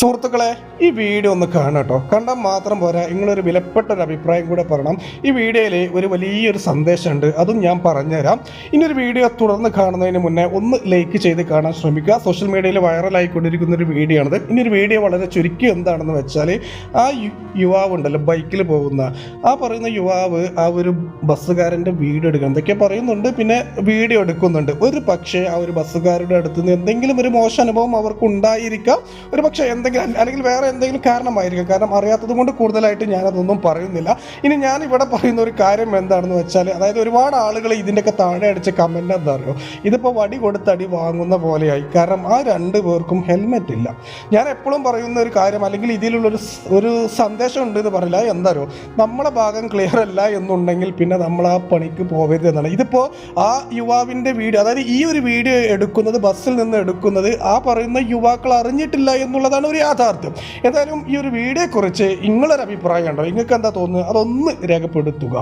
സുഹൃത്തുക്കളെ ഈ വീഡിയോ ഒന്ന് കാണുക കേട്ടോ. കണ്ടാൽ മാത്രം പോരാ നിങ്ങളൊരു വിലപ്പെട്ട ഒരു അഭിപ്രായം കൂടെ പറയണം. ഈ വീഡിയോയിൽ ഒരു വലിയൊരു സന്ദേശമുണ്ട് അതും ഞാൻ പറഞ്ഞുതരാം. ഇനി ഒരു വീഡിയോ തുടർന്ന് കാണുന്നതിന് മുന്നേ ഒന്ന് ലൈക്ക് ചെയ്ത് കാണാൻ ശ്രമിക്കുക. സോഷ്യൽ മീഡിയയിൽ വൈറലായിക്കൊണ്ടിരിക്കുന്ന ഒരു വീഡിയോ ആണിത്. ഇനി ഒരു വീഡിയോ വളരെ ചുരുക്കി എന്താണെന്ന് വെച്ചാൽ ആ യുവാവ് ഉണ്ടല്ലോ ബൈക്കിൽ പോകുന്ന. ആ പറയുന്ന യുവാവ് ആ ഒരു ബസ്സുകാരന്റെ വീഡിയോ എടുക്കണം. എന്തൊക്കെ പറയുന്നുണ്ട് പിന്നെ വീഡിയോ എടുക്കുന്നുണ്ട്. ഒരു പക്ഷേ ആ ഒരു ബസ്സുകാരുടെ അടുത്ത് നിന്ന് എന്തെങ്കിലും ഒരു മോശം അനുഭവം അവർക്ക് ഉണ്ടായിരിക്കാം ഒരു പക്ഷേ എന്തെങ്കിലും അല്ലെങ്കിൽ വേറെ എന്തെങ്കിലും കാരണമായിരിക്കും. കാരണം അറിയാത്തത് കൊണ്ട് കൂടുതലായിട്ട് ഞാനതൊന്നും പറയുന്നില്ല. ഇനി ഞാൻ ഇവിടെ പറയുന്ന ഒരു കാര്യം എന്താണെന്ന് വെച്ചാൽ അതായത് ഒരുപാട് ആളുകൾ ഇതിന്റെയൊക്കെ താഴെ അടിച്ച കമന്റ് എന്താ അറിയോ? ഇതിപ്പോൾ വടി കൊടുത്തടി വാങ്ങുന്ന പോലെയായി. കാരണം ആ രണ്ട് പേർക്കും ഹെൽമെറ്റ് ഇല്ല. ഞാൻ എപ്പോഴും പറയുന്ന ഒരു കാര്യം അല്ലെങ്കിൽ ഇതിലുള്ളൊരു ഒരു സന്ദേശം ഉണ്ട് എന്ന് പറയില്ല എന്താ നമ്മളെ ഭാഗം ക്ലിയർ അല്ല എന്നുണ്ടെങ്കിൽ പിന്നെ നമ്മൾ ആ പണിക്ക് പോകരുത് എന്നാണ്. ഇതിപ്പോൾ ആ യുവാവിന്റെ വീഡിയോ അതായത് ഈ ഒരു വീഡിയോ എടുക്കുന്നത് ബസ്സിൽ നിന്ന് എടുക്കുന്നത് ആ പറയുന്ന യുവാക്കൾ അറിഞ്ഞിട്ടില്ല എന്നുള്ളതാണ് ഒരു യാഥാർത്ഥ്യം. ഏതായാലും ഈ ഒരു വീഡിയോയെക്കുറിച്ച് നിങ്ങളൊരു അഭിപ്രായം ഉണ്ടോ? നിങ്ങൾക്ക് എന്താ തോന്നുന്നത്? അതൊന്ന് രേഖപ്പെടുത്തുക.